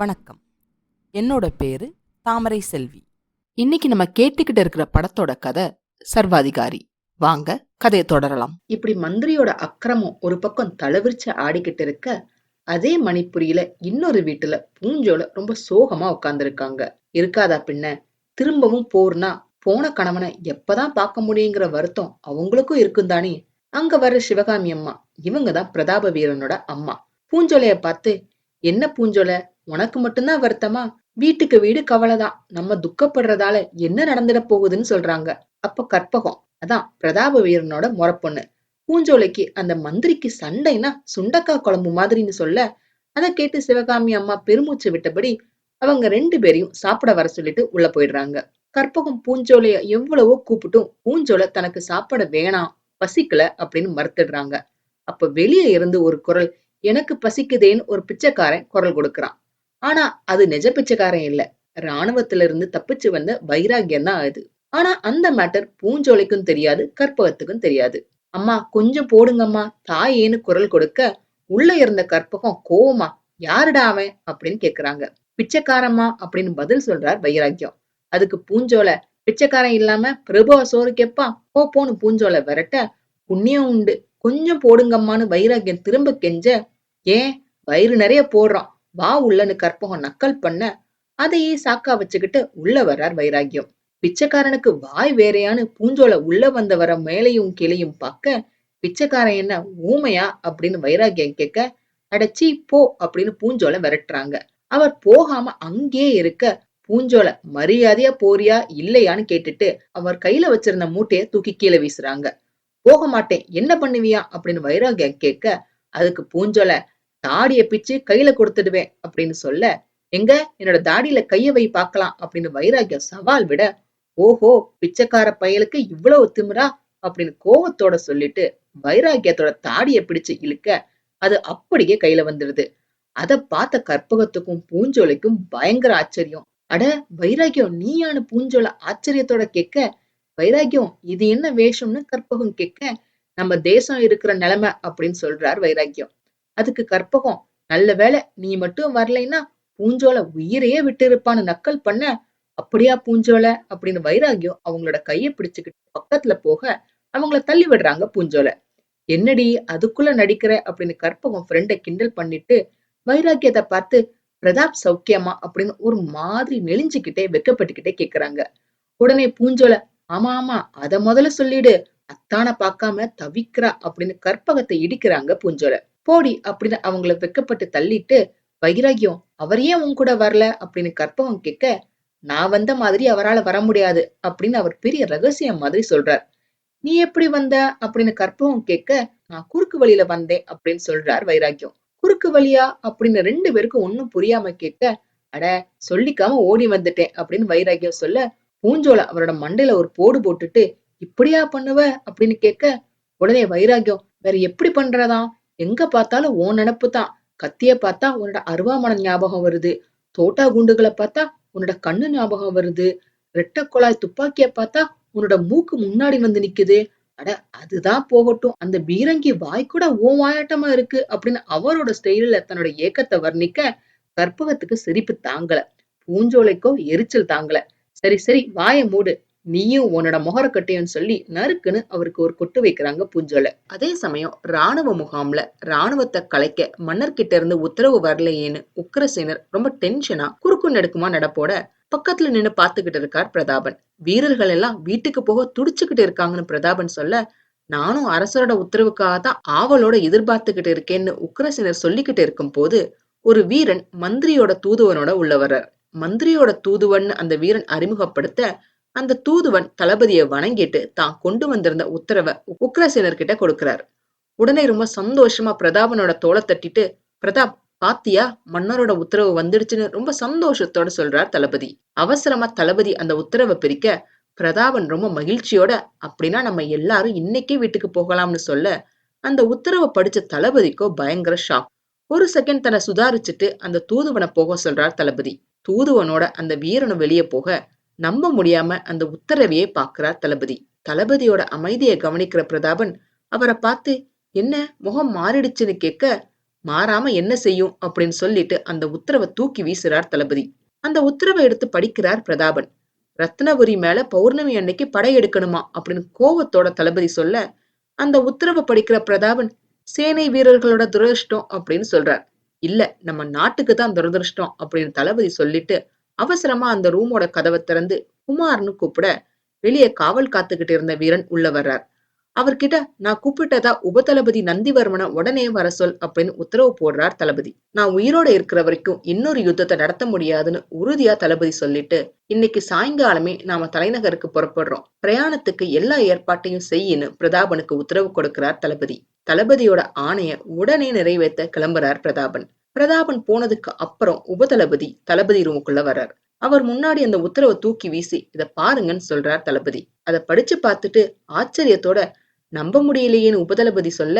வணக்கம். என்னோட பேரு தாமரை செல்வி. இன்னைக்கு நம்ம கேட்டுக்கிட்டு இருக்கிற படத்தோட கதை சர்வாதிகாரி. வாங்க கதையை தொடரலாம். இப்படி மந்திரியோட அக்கிரமம் ஒரு பக்கம் தலவிரிச்சு ஆடிக்கிட்டு இருக்க அதே மணிப்புரியில இன்னொரு வீட்டுல பூஞ்சோல ரொம்ப சோகமா உட்கார்ந்திருக்காங்க. இருக்காதா பின்ன? திரும்பவும் போர்னா போன கணவனை எப்பதான் பார்க்க முடியுங்கிற வருத்தம் அவங்களுக்கும் இருக்கும் தானே. அங்க வர்ற சிவகாமி அம்மா இவங்க தான் பிரதாப வீரனோட அம்மா. பூஞ்சோலைய பார்த்து என்ன பூஞ்சோலை? உனக்கு மட்டும்தான் வருத்தமா? வீட்டுக்கு வீடு கவலைதான் நம்ம துக்கப்படுறதால என்ன நடந்துட போகுதுன்னு சொல்றாங்க. அப்ப கற்பகம். அதான் பிரதாப வீரனோட முறப்பொண்ணு. பூஞ்சோலைக்கு அந்த மந்திரிக்கு சண்டைன்னா சுண்டக்காய் குழம்பு மாதிரின்னு சொல்ல அதை கேட்டு சிவகாமி அம்மா பெருமூச்சு விட்டபடி அவங்க ரெண்டு பேரையும் சாப்பிட வர சொல்லிட்டு உள்ள போயிடுறாங்க. கற்பகம் பூஞ்சோலைய எவ்வளவோ கூப்பிட்டும் பூஞ்சோலை தனக்கு சாப்பிட வேணாம் பசிக்கல அப்படின்னு மறுத்துடுறாங்க. அப்ப வெளியே இருந்து ஒரு குரல் எனக்கு பசிக்குதேன்னு ஒரு பிச்சைக்காரன் குரல் கொடுக்கறான். ஆனா அது நிஜ பிச்சைக்காரன் இல்ல. ராணுவத்துல இருந்து தப்பிச்சு வந்த வைராகியம் தான் அது. ஆனா அந்த மேட்டர் பூஞ்சோலைக்கும் தெரியாது கற்பகத்துக்கும் தெரியாது. அம்மா கொஞ்சம் போடுங்கம்மா. தாயேன்னு குரல் கொடுக்க உள்ள இருந்த கற்பகம் கோவமா யாருடா அவன்? அப்படின்னு கேக்குறாங்க. பிச்சைக்காரம்மா அப்படின்னு பதில் சொல்றார் வைராக்கியம். அதுக்கு பூஞ்சோலை பிச்சைக்காரன் இல்லாம பிரபுவ சோறு கேப்பா? போ போன்னு பூஞ்சோலை விரட்ட புண்ணியம் உண்டு. கொஞ்சம் போடுங்கம்மான்னு வைராக்கியம் திரும்ப கெஞ்ச ஏன்? வயிறு நிறைய போடுறான். வா உள்ளன்னு கற்பகம் நக்கல் பண்ண அதையே சாக்கா வச்சுக்கிட்டு உள்ள வர்றார் வைராக்கியம். பிச்சைக்காரனுக்கு வாய் வேறையான்னு பூஞ்சோல உள்ள வந்த வர மேலையும் கிளையும் பார்க்க பிச்சைக்காரன் என்ன ஊமையா? அப்படின்னு வைராக்கியம் கேட்க அடைச்சி போ அப்படின்னு பூஞ்சோல விரட்டுறாங்க. அவர் போகாம அங்கே இருக்க பூஞ்சோல மரியாதையா போறியா இல்லையான்னு கேட்டுட்டு அவர் கையில வச்சிருந்த மூட்டைய தூக்கி கீழே வீசுறாங்க. போக மாட்டேன் என்ன பண்ணுவியா? அப்படின்னு வைராகியம் கேட்க அதுக்கு பூஞ்சோல தாடியை பிச்சு கையில கொடுத்துடுவேன் அப்படின்னு சொல்ல எங்க? என்னோட தாடியில கைய வை பார்க்கலாம் அப்படின்னு வைராகியம் சவால் விட ஓஹோ பிச்சைக்கார பயலுக்கு இவ்வளவு திமிரா? அப்படின்னு கோவத்தோட சொல்லிட்டு வைராகியத்தோட தாடியை பிடிச்சு இழுக்க அது அப்படியே கையில வந்துடுது அதை பார்த்த கற்பகத்துக்கும் பூஞ்சோலைக்கும் பயங்கர ஆச்சரியம். அட வைராகியம் நீயான பூஞ்சோல ஆச்சரியத்தோட கேட்க? வைராகியம் இது என்ன வேஷம்னு கற்பகம் கேட்க? நம்ம தேசம் இருக்கிற நிலைமை அப்படின்னு சொல்றார் வைராகியம். அதுக்கு கற்பகம். நல்ல வேலை நீ மட்டும் வரலைன்னா பூஞ்சோல உயிரையே விட்டு இருப்பான்னு நக்கல் பண்ண அப்படியா பூஞ்சோல? அப்படின்னு வைராகியம் அவங்களோட கையை பிடிச்சுக்கிட்டு பக்கத்துல போக அவங்கள தள்ளி விடுறாங்க பூஞ்சோல. என்னடி அதுக்குள்ள நடிக்கிற? அப்படின்னு கற்பகம் ஃப்ரெண்டை கிண்டல் பண்ணிட்டு வைராக்கியத்தை பார்த்து பிரதாப் சௌக்கியமா? அப்படின்னு ஒரு மாதிரி நெளிஞ்சுக்கிட்டே வெக்கப்பட்டுக்கிட்டே கேக்குறாங்க. உடனே பூஞ்சோல ஆமா ஆமா அத முதல்ல சொல்லிடு. அத்தான பார்க்காம தவிக்கிறா அப்படின்னு கற்பகத்தை இடிக்கிறாங்க பூஞ்சோலை. போடி அப்படின்னு அவங்கள வெக்கப்பட்டு தள்ளிட்டு வைராகியம் அவர் ஏன் உன் கூட வரல? அப்படின்னு கற்பகம் கேட்க நான் வந்த மாதிரி அவரால் வர முடியாது அப்படின்னு அவர் பெரிய ரகசியம் மாதிரி சொல்றார். நீ எப்படி வந்த? அப்படின்னு கற்பகம் கேட்க நான் குறுக்கு வழியில வந்தேன் அப்படின்னு சொல்றார் வைராக்கியம். குறுக்கு வழியா? அப்படின்னு ரெண்டு பேருக்கும் ஒன்னும் புரியாம கேட்க அட சொல்லிக்காம ஓடி வந்துட்டேன் அப்படின்னு வைராக்கியம் சொல்ல பூஞ்சோல அவரோட மண்டையில ஒரு போடு போட்டுட்டு இப்படியா பண்ணுவ? அப்படின்னு கேட்க உடனே வைராக்கியம் வேற எப்படி பண்றதாம்? எங்க பார்த்தாலும் ஓ நினப்பு தான். கத்திய பார்த்தா உன்னோட அருவாமணம் ஞாபகம் வருது. தோட்டா குண்டுகளை பார்த்தா உன்னோட கண்ணு ஞாபகம் வருது. ரெட்ட குழாய் துப்பாக்கிய பார்த்தா உன்னோட மூக்கு முன்னாடி வந்து நிக்குது. அட அதுதான் போகட்டும். அந்த பீரங்கி வாய் கூட ஓ வாயாட்டமா இருக்கு அப்படின்னு அவரோட ஸ்டைல தன்னோட ஏக்கத்தை வர்ணிக்க கற்பகத்துக்கு சிரிப்பு தாங்கல. பூஞ்சோலைக்கோ எரிச்சல் தாங்கல. சரி சரி வாய மூடு. நீயும் உன்னோட முகரக்கட்டையும் சொல்லி நறுக்குன்னு அவருக்கு ஒரு கொட்டு வைக்கிறாங்க பூஞ்சோலை. அதே சமயம் ராணுவ முகாம்ல ராணுவத்தை கலைக்க மன்னர்கிட்ட இருந்து உத்தரவு வரலையேன்னு உக்ரசேனர் ரொம்ப டென்ஷனா குறுக்கு நெடுக்குமா நடப்போட பக்கத்துல நின்னு பாத்துக்கிட்டு இருக்கார் பிரதாபன். வீரர்கள் எல்லாம் வீட்டுக்கு போக துடிச்சுக்கிட்டு இருக்காங்கன்னு பிரதாபன் சொல்ல நானும் அரசரோட உத்தரவுக்காக தான் ஆவலோட எதிர்பார்த்துக்கிட்டு இருக்கேன்னு உக்ரசேனர் சொல்லிக்கிட்டு இருக்கும் போது ஒரு வீரன் மந்திரியோட தூதுவனோட உள்ள வர்றார். மந்திரியோட தூதுவன் அந்த வீரன் அறிமுகப்படுத்த அந்த தூதுவன் தளபதியை வணங்கிட்டு தான் கொண்டு வந்திருந்த உத்தரவை உக்ரசேனர் கிட்ட கொடுக்கிறார். உடனே ரொம்ப சந்தோஷமா பிரதாபனோட தோலை தட்டிட்டு பிரதாப் பாத்தியா? மன்னரோட உத்தரவு வந்துடுச்சுன்னு ரொம்ப சந்தோஷத்தோட சொல்றார் தளபதி. அவசரமா தளபதி அந்த உத்தரவை பிரிக்க பிரதாபன் ரொம்ப மகிழ்ச்சியோட அப்படின்னா நம்ம எல்லாரும் இன்னைக்கே வீட்டுக்கு போகலாம்னு சொல்ல அந்த உத்தரவை படிச்ச தளபதிக்கோ பயங்கர ஷாக் ஒரு செகண்ட் தன்னை சுதாரிச்சுட்டு அந்த தூதுவனை போக சொல்றார் தளபதி. தூதுவனோட அந்த வீரனும் வெளியே போக நம்ப முடியாம அந்த உத்தரவையே பார்க்கிறார் தளபதி. தளபதியோட அமைதியை கவனிக்கிற பிரதாபன் அவரை பார்த்து என்ன? முகம் மாறிடுச்சுன்னு கேட்க மாறாம என்ன செய்யும்? அப்படின்னு சொல்லிட்டு அந்த உத்தரவை தூக்கி வீசுறார் தளபதி. அந்த உத்தரவை எடுத்து படிக்கிறார் பிரதாபன். ரத்னபுரி மேல பௌர்ணமி அன்னைக்கு படையெடுக்கணுமா அப்படின்னு கோவத்தோட தளபதி சொல்ல அந்த உத்தரவை படிக்கிற பிரதாபன் சேனை வீரர்களோட துரதிருஷ்டம் அப்படின்னு சொல்றார். இல்ல நம்ம நாட்டுக்கு தான் துரதிருஷ்டம் அப்படின்னு தளபதி சொல்லிட்டு அவசரமா அந்த ரூமோட கதவை திறந்து குமார்னு கூப்பிட வெளியே காவல் காத்துக்கிட்டு இருந்த வீரன் உள்ள வர்றார். அவர்கிட்ட நான் கூப்பிட்டதா உபதளபதி நந்திவர்மனை உடனே வர சொல் அப்படின்னு உத்தரவு போடுறார் தளபதி. நான் உயிரோட இருக்கிற வரைக்கும் இன்னொரு யுத்தத்தை நடத்த முடியாதுன்னு உறுதியா தளபதி சொல்லிட்டு இன்னைக்கு சாயங்காலமே நாம தலைநகருக்கு புறப்படுறோம். பிரயாணத்துக்கு எல்லா ஏற்பாட்டையும் செய்யின்னு பிரதாபனுக்கு உத்தரவு கொடுக்கிறார் தளபதி. தளபதியோட ஆணைய உடனே நிறைவேற்ற கிளம்புறார் பிரதாபன். பிரதாபன் போனதுக்கு அப்புறம் உபதளபதி தளபதி ரூமுக்குள்ள வர்றார். அவர் முன்னாடி அந்த உத்தரவை தூக்கி வீசி இத பாருங்கன்னு சொல்றார் தளபதி. அதை படிச்சு பார்த்துட்டு ஆச்சரியத்தோட நம்ப முடியலையேன்னு உபதளபதி சொல்ல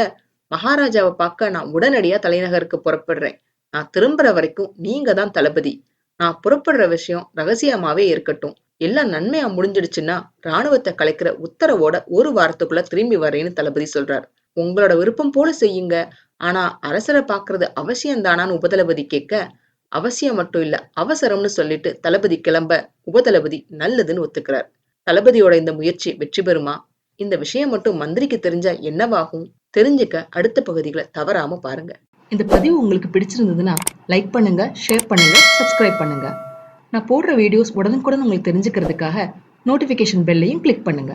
மகாராஜாவை பார்க்க நான் உடனடியா தலைநகருக்கு புறப்படுறேன். நான் திரும்புற வரைக்கும் நீங்க தான் தளபதி. நான் புறப்படுற விஷயம் ரகசியமாவே இருக்கட்டும். எல்லாம் நன்மையா முடிஞ்சிடுச்சுன்னா ராணுவத்தை கலைக்கிற உத்தரவோட ஒரு வாரத்துக்குள்ள திரும்பி வரேன்னு தளபதி சொல்றார். உங்களோட விருப்பம் போல செய்யுங்க. ஆனா அரசரை பாக்குறது அவசியம் தானான்னு உபதளபதி கேட்க அவசியம் மட்டும் இல்ல அவசரம்னு சொல்லிட்டு தளபதி கிளம்ப உபதளபதி நல்லதுன்னு ஒத்துக்கிறார். தளபதியோட இந்த முயற்சி வெற்றி பெறுமா? இந்த விஷயம் மட்டும் மந்திரிக்கு தெரிஞ்சா என்னவாகும்? தெரிஞ்சுக்க அடுத்த பகுதிகளை தவறாம பாருங்க. இந்த பதிவு உங்களுக்கு பிடிச்சிருந்ததுன்னா லைக் பண்ணுங்க ஷேர் பண்ணுங்க சப்ஸ்கிரைப் பண்ணுங்க. நான் போடுற வீடியோஸ் உடனுக்குடன் உங்களுக்கு தெரிஞ்சுக்கிறதுக்காக நோட்டிபிகேஷன் பெல்லையும் கிளிக் பண்ணுங்க.